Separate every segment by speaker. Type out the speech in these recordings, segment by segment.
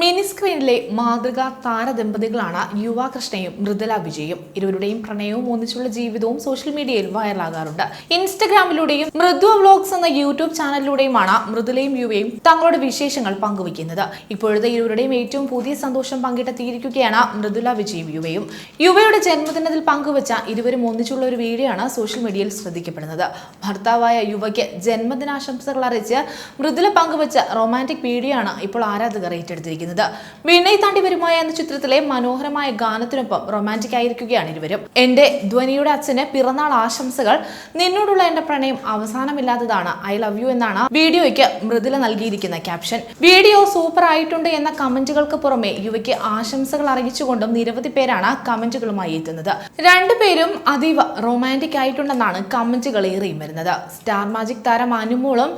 Speaker 1: Mini സ്ക്രീനിലെ മാതൃകാ താരദമ്പതികളാണ് യുവ കൃഷ്ണയും മൃദുല വിജയും. ഇരുവരുടെയും പ്രണയവും ഒന്നിച്ചുള്ള ജീവിതവും സോഷ്യൽ മീഡിയയിൽ വൈറലാകാറുണ്ട്. ഇൻസ്റ്റഗ്രാമിലൂടെയും മൃദു വ്ലോഗ്സ് എന്ന യൂട്യൂബ് ചാനലിലൂടെയുമാണ് മൃദുലയും യുവയും തങ്ങളുടെ വിശേഷങ്ങൾ പങ്കുവയ്ക്കുന്നത്. ഇപ്പോഴത്തെ ഇരുവരുടെയും ഏറ്റവും പുതിയ സന്തോഷം പങ്കിട്ടെത്തിയിരിക്കുകയാണ് മൃദുല വിജയും യുവയും. യുവയുടെ ജന്മദിനത്തിൽ പങ്കുവച്ച ഇരുവരും ഒന്നിച്ചുള്ള ഒരു വീഡിയോ സോഷ്യൽ മീഡിയയിൽ ശ്രദ്ധിക്കപ്പെടുന്നത്. ഭർത്താവായ യുവയ്ക്ക് ജന്മദിനാശംസകൾ അറിയിച്ച് മൃദുല പങ്കുവച്ച റൊമാന്റിക് വീഡിയോ ആണ് ഇപ്പോൾ ആരാധകർ ഏറ്റെടുത്തിരിക്കുന്നത്. വീണയെ താണ്ടി വരുമായ എന്ന ചിത്രത്തിലെ മനോഹരമായ ഗാനത്തിനൊപ്പം റൊമാന്റിക് ആയിരിക്കുകയാണ് ഇരുവരും. എന്റെ ധ്വനിയുടെ അച്ഛന് പിറന്നാൾ ആശംസകൾ നിന്നോടുള്ള എന്റെ പ്രണയം അവസാനമില്ലാത്തതാണ്. ഐ ലവ് യു എന്നാണ് വീഡിയോയ്ക്ക് മൃദുല നൽകിയിരിക്കുന്ന ക്യാപ്ഷൻ. വീഡിയോ സൂപ്പർ ആയിട്ടുണ്ട് എന്ന കമന്റുകൾക്ക് പുറമെ യുവയ്ക്ക് ആശംസകൾ അറിയിച്ചുകൊണ്ടും നിരവധി പേരാണ് കമന്റുകളുമായി എത്തുന്നത്. രണ്ടുപേരും അതീവ റൊമാന്റിക് ആയിട്ടുണ്ടെന്നാണ് കമന്റുകൾ ഏറെയും വരുന്നത്. സ്റ്റാർ മാജിക് താരം അനുമോളും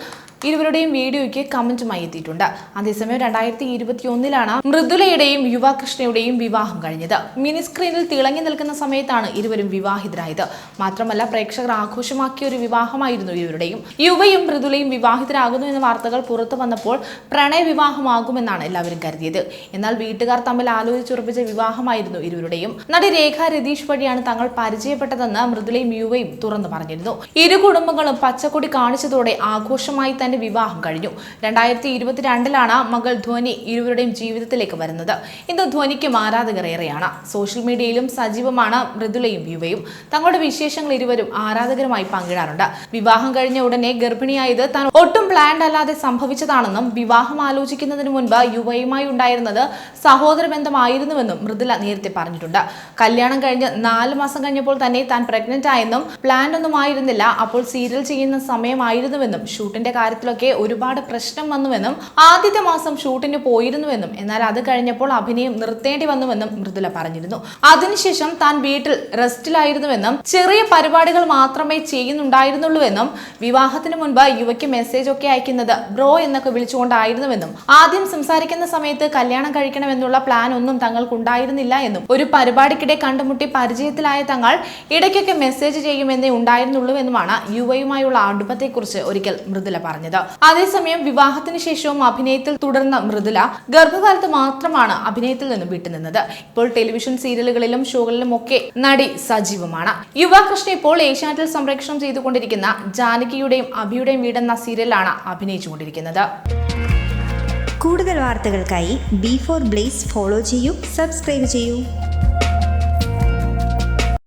Speaker 1: ഇരുവരുടെയും വീഡിയോയ്ക്ക് കമന്റുമായി എത്തിയിട്ടുണ്ട്. അതേസമയം രണ്ടായിരത്തി ഇരുപത്തി ഒന്നിലാണ് മൃദുലയുടെയും യുവാകൃഷ്ണയുടെയും വിവാഹം കഴിഞ്ഞത്. മിനി സ്ക്രീനിൽ തിളങ്ങി നിൽക്കുന്ന സമയത്താണ് ഇരുവരും വിവാഹിതരായത്. മാത്രമല്ല പ്രേക്ഷകർ ആഘോഷമാക്കിയ ഒരു വിവാഹമായിരുന്നു ഇരുവരുടെയും. യുവയും മൃദുലയും വിവാഹിതരാകുന്നു എന്ന വാർത്തകൾ പുറത്തു വന്നപ്പോൾ പ്രണയ വിവാഹമാകുമെന്നാണ് എല്ലാവരും കരുതിയത്. എന്നാൽ വീട്ടുകാർ തമ്മിൽ ആലോചിച്ചുറപ്പിച്ച വിവാഹമായിരുന്നു ഇരുവരുടെയും. നടി രേഖ രതീഷ് വഴിയാണ് തങ്ങൾ പരിചയപ്പെട്ടതെന്ന് മൃദുലയും യുവയും തുറന്നു പറഞ്ഞിരുന്നു. ഇരു കുടുംബങ്ങളും പച്ചക്കൊടി കാണിച്ചതോടെ ആഘോഷമായി തന്റെ വിവാഹം കഴിഞ്ഞു. രണ്ടായിരത്തി ഇരുപത്തിരണ്ടിലാണ് മകൾ ധ്വനി ഇരുവരുടെയും ജീവിതത്തിലേക്ക് വരുന്നത്. ഇന്ന് ധ്വനിക്കും ആരാധകർ ഏറെയാണ്. സോഷ്യൽ മീഡിയയിലും സജീവമാണ് മൃദുലയും യുവയും തങ്ങളുടെ വിശേഷങ്ങൾ ഇരുവരും ആരാധകരുമായി പങ്കിടാറുണ്ട്. വിവാഹം കഴിഞ്ഞ ഉടനെ ഗർഭിണിയായത് താൻ ഒട്ടും പ്ലാൻഡ് അല്ലാതെ സംഭവിച്ചതാണെന്നും വിവാഹം ആലോചിക്കുന്നതിന് മുൻപ് യുവയുമായി ഉണ്ടായിരുന്നത് സഹോദര ബന്ധമായിരുന്നുവെന്നും മൃദുല നേരത്തെ പറഞ്ഞിട്ടുണ്ട്. കല്യാണം കഴിഞ്ഞ് നാല് മാസം കഴിഞ്ഞപ്പോൾ തന്നെ താൻ പ്രഗ്നന്റ് ആയെന്നും പ്ലാൻ ഒന്നും ആയിരുന്നില്ല. അപ്പോൾ സീരിയൽ ചെയ്യുന്ന സമയമായിരുന്നുവെന്നും ഷൂട്ടിന്റെ കാര്യത്തിലൊക്കെ ഒരുപാട് പ്രശ്നം വന്നുവെന്നും ആദ്യത്തെ മാസം ഷൂട്ടിന് പോയിരുന്നുവെന്നും എന്നാൽ അത് കഴിഞ്ഞപ്പോൾ അഭിനയം നിർത്തേണ്ടി വന്നുവെന്നും മൃദുല പറഞ്ഞിരുന്നു. അതിനുശേഷം താൻ വീട്ടിൽ റെസ്റ്റിലായിരുന്നുവെന്നും ചെറിയ പരിപാടികൾ മാത്രമേ ചെയ്യുന്നുണ്ടായിരുന്നുള്ളൂവെന്നും വിവാഹത്തിന് മുൻപ് യുവയ്ക്ക് മെസ്സേജ് ഒക്കെ അയക്കുന്നത് ബ്രോ എന്നൊക്കെ വിളിച്ചുകൊണ്ടായിരുന്നുവെന്നും ആദ്യം സംസാരിക്കുന്ന സമയത്ത് കല്യാണം കഴിക്കണമെന്നുള്ള പ്ലാൻ ഒന്നും തങ്ങൾക്ക് ഉണ്ടായിരുന്നില്ല എന്നും ഒരു പരിപാടിക്കിടെ കണ്ടുമുട്ടി പരിചയത്തിലായ തങ്ങൾ ഇടയ്ക്കൊക്കെ മെസ്സേജ് ചെയ്യുമെന്നേ ഉണ്ടായിരുന്നുള്ളൂ എന്നുമാണ് യുവയുമായുള്ള അടുപ്പത്തെക്കുറിച്ച് ഒരിക്കൽ മൃദുല പറഞ്ഞത്. അതേസമയം വിവാഹത്തിന് ശേഷവും അഭിനയത്തിൽ തുടർന്ന മൃദുല ഗർഭകാലത്ത് മാത്രമാണ് അഭിനയത്തിൽ നിന്ന് വിട്ടുനിന്നത്. ഇപ്പോൾ ടെലിവിഷൻ സീരിയലുകളിലും ഷോകളിലും ഒക്കെ നടി സജീവമാണ്. യുവാകൃഷ്ണ ഇപ്പോൾ ഏഷ്യാനെറ്റിൽ സംപ്രേക്ഷണം ചെയ്തുകൊണ്ടിരിക്കുന്ന ജാനകിയുടെയും അഭിയുടെയും വീടെന്ന സീരിയലാണ് അഭിനയിച്ചുകൊണ്ടിരിക്കുന്നത്.
Speaker 2: കൂടുതൽ വാർത്തകൾക്കായി ബി ഫോർ ബ്ലേസ് ഫോളോ ചെയ്യൂ സബ്സ്ക്രൈബ് ചെയ്യൂ.